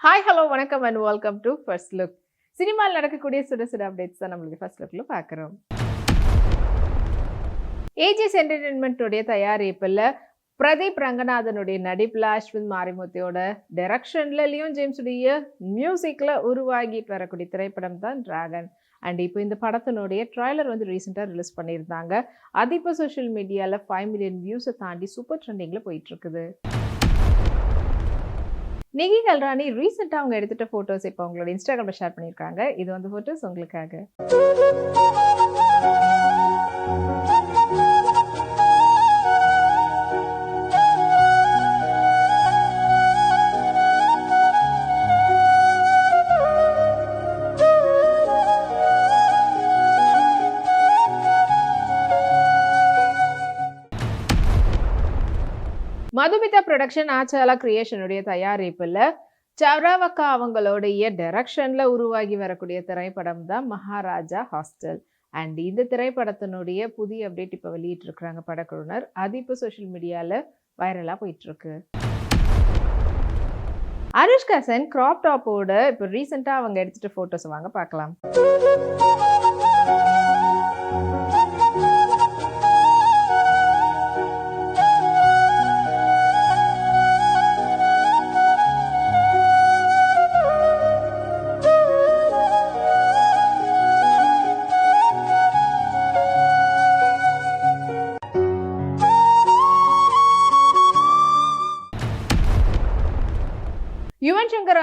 Hi hello வணக்கம் and welcome to first look சினிமாவில் நடக்கக்கூடிய சுட சுட அப்டேட்ஸ் தான் நம்மளுக்கு ஃபர்ஸ்ட் லுக்கில் பார்க்குறோம். ஏஜிஎஸ் என்டர்டெயின்மெண்ட்டுடைய தயாரிப்பில் பிரதீப் ரங்கநாதனுடைய நடிப்பில் அஸ்வின் மாரிமூர்த்தியோட டைரக்ஷனில் லியோன் ஜேம்ஸுடைய மியூசிக்கில் உருவாகிட்டு வரக்கூடிய திரைப்படம் தான் டிராகன் அண்ட் இப்போ இந்த படத்தினுடைய ட்ரைலர் வந்து ரீசெண்டாக ரிலீஸ் பண்ணியிருந்தாங்க. அது இப்போ சோஷியல் மீடியாவில் ஃபைவ் மில்லியன் வியூஸை தாண்டி சூப்பர் ட்ரெண்டிங்கில் போயிட்டுருக்குது நிகி கல்ராணி ரீசெண்டாக அவங்க எடுத்துகிட்ட ஃபோட்டோஸ் இப்போ அவங்களோட இன்ஸ்டாகிராமில் ஷேர் பண்ணியிருக்காங்க இது வந்து ஃபோட்டோஸ் உங்களுக்காக. ப்ரொடக்ஷன் ஆச்சாலா கிரியேஷனுடைய தயாரிப்பில் சவராவக்கா அவங்களுடைய டைரக்ஷனில் உருவாகி வரக்கூடிய திரைப்படம் தான் மகாராஜா ஹாஸ்டல் அண்ட் இந்த திரைப்படத்தினுடைய புதிய அப்டேட் இப்போ வெளியிட்டிருக்கிறாங்க படக்குழுனர் அது இப்போ சோஷியல் மீடியாவில் வைரலாக போயிட்டுருக்கு. அனுஷ்கா சென் கிராப் டாப்போட இப்போ ரீசெண்டாக அவங்க எடுத்துகிட்ட ஃபோட்டோஸ் வாங்க பார்க்கலாம்.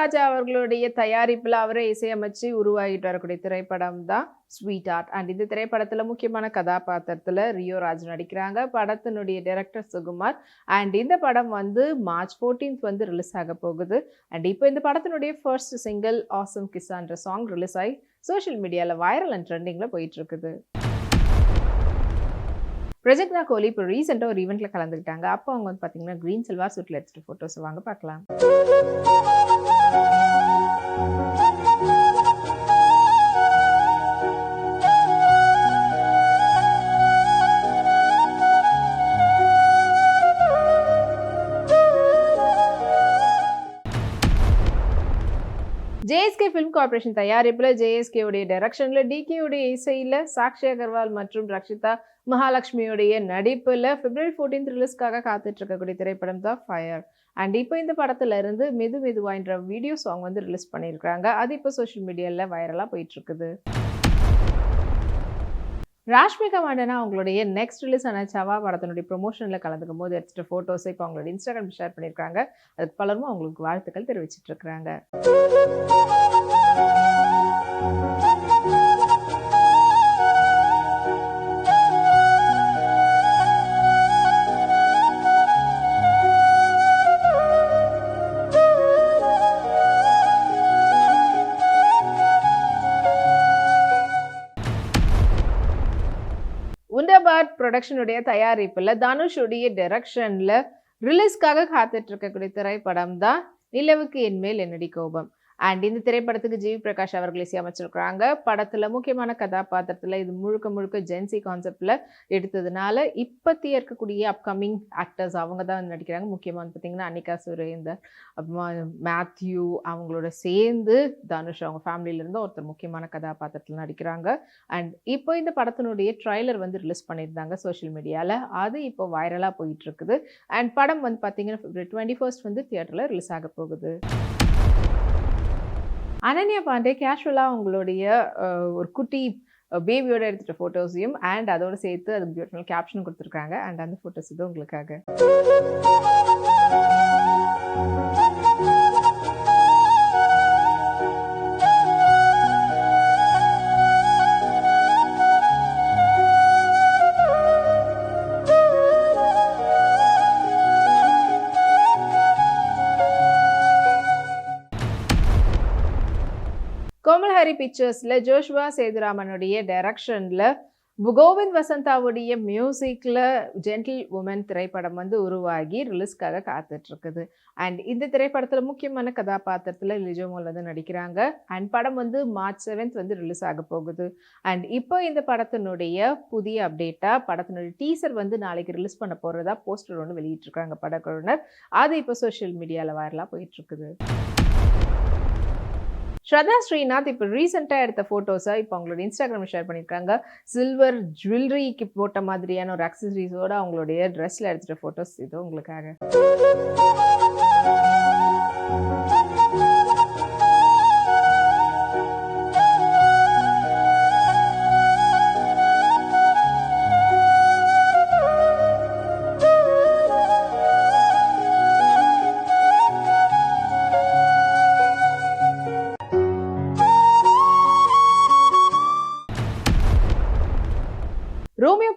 இளையராஜா ராஜா அவர்களுடைய தயாரிப்பில் அவரை இசையமைச்சு உருவாகிட்டு வரக்கூடிய திரைப்படம் தான் ஸ்வீட் ஆர்ட் அண்ட் இந்த திரைப்படத்தில் முக்கியமான கதாபாத்திரத்தில் ரியோ ராஜ் நடிக்கிறாங்க. படத்தினுடைய டைரக்டர் சுகுமார். அண்ட் இந்த படம் வந்து மார்ச் ஃபோர்டீன்த் வந்து ரிலீஸ் ஆக போகுது. அண்ட் இப்போ இந்த படத்தினுடைய ஃபர்ஸ்ட் சிங்கிள் ஆசம் கிசான்ற சாங் ரிலீஸ் ஆகி சோஷியல் மீடியாவில் வைரல் அண்ட் ட்ரெண்டிங்கில் போயிட்டுருக்குது பிரஜக்னா கோலி இப்போ ரீசெண்டாக ஒரு ஈவெண்ட்டில் கலந்துக்கிட்டாங்க. அப்போ அவங்க வந்து பார்த்தீங்கன்னா க்ரீன் சில்வர் சூட்டில் எடுத்துகிட்டு ஃபோட்டோஸ் வாங்க பார்க்கலாம். ஜேஎஸ்கே ஃபிலிம் கார்பரேஷன் தயாரிப்பில் ஜேஎஸ்கேவுடைய டைரக்ஷனில் டிகேவுடைய உடைய இசையில் சாக்ஷி அகர்வால் மற்றும் ரக்ஷிதா மகாலட்சுமியுடைய நடிப்பில் பிப்ரவரி ஃபோர்டீன்த் ரிலீஸ்க்காக காத்துட்டு இருக்கக்கூடிய திரைப்படம் தான் ஃபயர் அண்ட் இப்போ இந்த படத்துல இருந்து மெது மெதுவான்ற வீடியோ சாங் வந்து ரிலீஸ் பண்ணியிருக்கிறாங்க. அது இப்போ சோஷியல் மீடியாவில் வைரலாக போயிட்டு இருக்குது ராஷ்மிகா மாண்டனா அவங்களுடைய நெக்ஸ்ட் ரிலீஸ் ஆன சவா படத்தினுடைய ப்ரொமோஷனில் கலந்துக்கும் போது எடுத்துகிட்ட ஃபோட்டோஸை இப்போ அவங்களோட இன்ஸ்டாகிராம் ஷேர் பண்ணியிருக்காங்க அதுக்கு பலரும் அவங்களுக்கு வாழ்த்துக்கள் தெரிவிச்சிட்டு ப்ரொடக்ஷனுடைய தயாரிப்பில் தனுஷுடைய டைரக்ஷனில் ரிலீஸ்க்காக காத்துட்ருக்கக்கூடிய திரைப்படம் தான் நிலவுக்கு என்மேல் என்னடி கோபம். அண்ட் இந்த திரைப்படத்துக்கு ஜிவி பிரகாஷ் அவர்கள் இசையமைச்சிருக்கிறாங்க. படத்தில் முக்கியமான கதாபாத்திரத்தில் இது முழுக்க முழுக்க ஜென்சி கான்செப்டில் எடுத்ததுனால இப்பத்தி இருக்கக்கூடிய அப்கமிங் ஆக்டர்ஸ் அவங்க தான் நடிக்கிறாங்க. முக்கியமாக வந்து பார்த்திங்கன்னா அனிகா சுரேந்தர் அப்புறமா மேத்யூ அவங்களோட சேர்ந்து தனுஷ் அவங்க ஃபேமிலியிலேருந்து ஒருத்தர் முக்கியமான கதாபாத்திரத்தில் நடிக்கிறாங்க. அண்ட் இப்போ இந்த படத்தினுடைய ட்ரைலர் வந்து ரிலீஸ் பண்ணியிருந்தாங்க சோஷியல் மீடியாவில் அது இப்போ வைரலாக போயிட்டு இருக்குது. அண்ட் படம் வந்து பார்த்தீங்கன்னா பிப்ரவரி டுவெண்ட்டி ஃபர்ஸ்ட் வந்து தியேட்டரில் ரிலீஸ் ஆக போகுது. அனன்யா பாண்டே கேஷுவலாக அவங்களுடைய ஒரு குட்டி பேபியோட எடுத்துகிட்ட ஃபோட்டோஸையும் அண்ட் அதோட சேர்த்து அது பியூட்டிஃபுல் கேப்ஷன் கொடுத்துருக்காங்க. அண்ட் அந்த ஃபோட்டோஸ் இது உங்களுக்காக. கோமல்ஹரி பிக்சர்ஸில் ஜோஷ்வா சேதுராமனுடைய டைரக்ஷனில் கோவிந்த் வசந்தாவுடைய மியூசிக்கில் ஜென்டில் உமன் திரைப்படம் வந்து உருவாகி ரிலீஸ்க்காக காத்துட்ருக்குது. அண்ட் இந்த திரைப்படத்தில் முக்கியமான கதாபாத்திரத்தில் லிஜோமோல் வந்து நடிக்கிறாங்க. அண்ட் படம் வந்து மார்ச் செவன்த் வந்து ரிலீஸ் ஆக போகுது. அண்ட் இப்போ இந்த படத்தினுடைய புதிய அப்டேட்டாக படத்தினுடைய டீசர் வந்து நாளைக்கு ரிலீஸ் பண்ண போகிறதா போஸ்டர் ஒன்று வெளியிட்டிருக்காங்க படக்குழுவினர். அது இப்போ சோஷியல் மீடியாவில் வைரலாக போயிட்டுருக்குது ஸ்ரதா ஸ்ரீநாத் இப்போ ரீசெண்டாக எடுத்த ஃபோட்டோஸை இப்போ அவங்களோட இன்ஸ்டாகிராமில் ஷேர் பண்ணியிருக்காங்க சில்வர் ஜுவல்லரிக்கு போட்ட மாதிரியான ஒரு அக்சசரிஸோடு அவங்களுடைய ட்ரெஸ்ஸில் எடுத்துகிட்ட ஃபோட்டோஸ் இது உங்களுக்காக.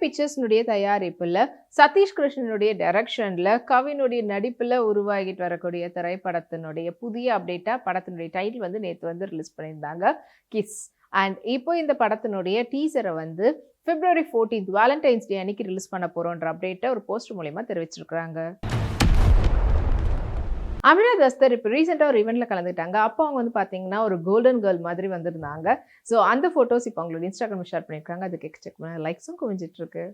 பிக்சர்ஸ்னுடைய தயாரிப்பில் சதீஷ் கிருஷ்ணனுடைய டைரக்ஷனில் கவினுடைய நடிப்பில் உருவாகிட்டு வரக்கூடிய திரைப்படத்தினுடைய புதிய அப்டேட்டாக படத்தினுடைய டைட்டில் வந்து நேற்று வந்து ரிலீஸ் பண்ணியிருந்தாங்க கிஸ் அண்ட் இப்போ இந்த படத்தினுடைய டீசரை வந்து பிப்ரவரி ஃபோர்டீன்த் வேலண்டைன்ஸ் டே அன்னைக்கு ரிலீஸ் பண்ண போகிறோன்ற அப்டேட்டை ஒரு போஸ்ட் மூலயமா தெரிவிச்சிருக்கிறாங்க. அமினா தஸ்தர் இப்போ ரீசெண்டாக ஒரு ஈவெண்ட்டில் கலந்துட்டாங்க அப்போ அவங்க வந்து பார்த்தீங்கன்னா ஒரு கோல்டன் கேர்ள் மாதிரி வந்திருந்தாங்க. ஸோ அந்த ஃபோட்டோஸ் இப்போ அவங்களோட இன்ஸ்டாகிராம் ஷேர் பண்ணியிருக்காங்க. அதுக்கு செக் பண்ண. லைக்ஸும் குவிஞ்சிட்டு இருக்கு.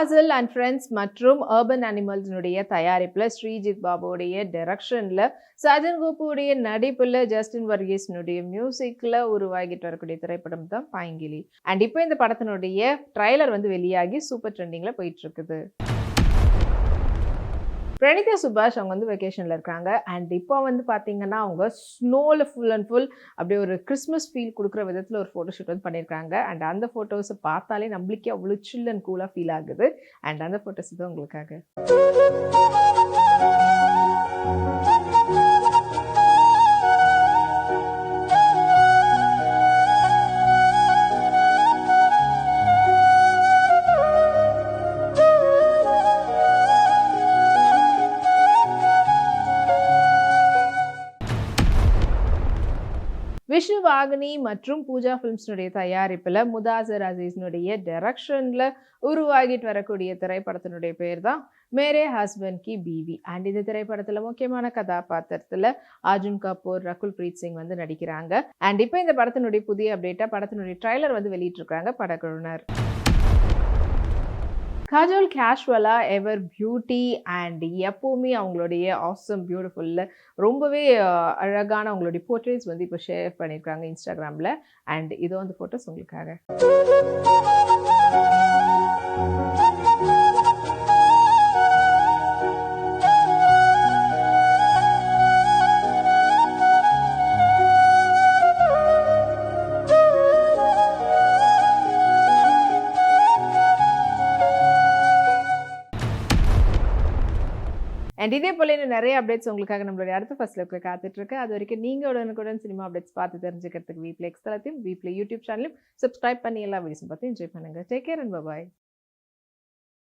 ஃபாசில் அண்ட் ஃப்ரெண்ட்ஸ் மற்றும் அர்பன் அனிமல்ஸினுடைய தயாரிப்பில் ஸ்ரீஜித் பாபுடைய டைரக்ஷனில் சஜன் கோபுடைய நடிப்பில் ஜஸ்டின் வர்கீஸ்னுடைய மியூசிக்கில் உருவாகிட்டு வரக்கூடிய திரைப்படம் தான் பாங்கிலி. அண்ட் இப்போ இந்த படத்தினுடைய ட்ரைலர் வந்து வெளியாகி சூப்பர் ட்ரெண்டிங்கில் போயிட்டு இருக்குது. பிரணிதா சுபாஷ் அவங்க வந்து வெக்கேஷனில் இருக்காங்க. அண்ட் இப்போ வந்து பார்த்தீங்கன்னா அவங்க ஸ்னோவில் ஃபுல் அண்ட் ஃபுல் அப்படியே ஒரு கிறிஸ்மஸ் ஃபீல் கொடுக்குற விதத்தில் ஒரு ஃபோட்டோ ஷூட் வந்து பண்ணியிருக்காங்க அண்ட் அந்த ஃபோட்டோஸை பார்த்தாலே நம்மளுக்கே அவ்வளோ சில் அண்ட் கூலாக ஃபீல் ஆகுது. அண்ட் அந்த ஃபோட்டோஸ் தான் உங்களுக்காக. விஷ்ணு மற்றும் பூஜா ஃபிலிம்ஸ்னுடைய தயாரிப்பில் முதாசர் அசீஸ்னுடைய டைரக்ஷனில் உருவாகிட்டு வரக்கூடிய திரைப்படத்தினுடைய பேர் தான் மேரே ஹஸ்பண்ட் கி பிவி. அண்ட் இந்த திரைப்படத்தில் முக்கியமான கதாபாத்திரத்தில் அர்ஜுன் கபூர் ரகுல் பிரீத் சிங் வந்து நடிக்கிறாங்க. அண்ட் இப்போ இந்த படத்தினுடைய புதிய அப்டேட்டாக படத்தினுடைய ட்ரைலர் வந்து வெளியிட்டிருக்காங்க படக்குழுவினர். காஜோல் கேஷுவலாக எவர் பியூட்டி அண்ட் எப்போவுமே அவங்களுடைய ஆசம் பியூட்டிஃபுல்ல ரொம்பவே அழகான அவங்களுடைய போர்ட்ரேட்ஸ் வந்து இப்போ ஷேர் பண்ணியிருக்காங்க இன்ஸ்டாகிராமில் அண்ட் இதோ அந்த ஃபோட்டோஸ் உங்களுக்காக. அண்ட் இதே போல இன்னும் நிறைய அப்டேட்ஸ் உங்களுக்காக நம்மளுடைய அடுத்த ஃபர்ஸ்ட் லுக்கில் காத்துட்ருக்கு. அது வரைக்கும் நீங்கள் உடனுக்குடன் சினிமா அப்டேட்ஸ் பார்த்து தெரிஞ்சுக்கிறதுக்கு வீட்டில் எக்ஸ் தளத்தையும் வீட்டில் யூடியூப் சேனலையும் சப்ஸ்கிரைப் பண்ணி எல்லா வீடியோஸும் பார்த்து என்ஜாய் பண்ணுங்க. Take care and bye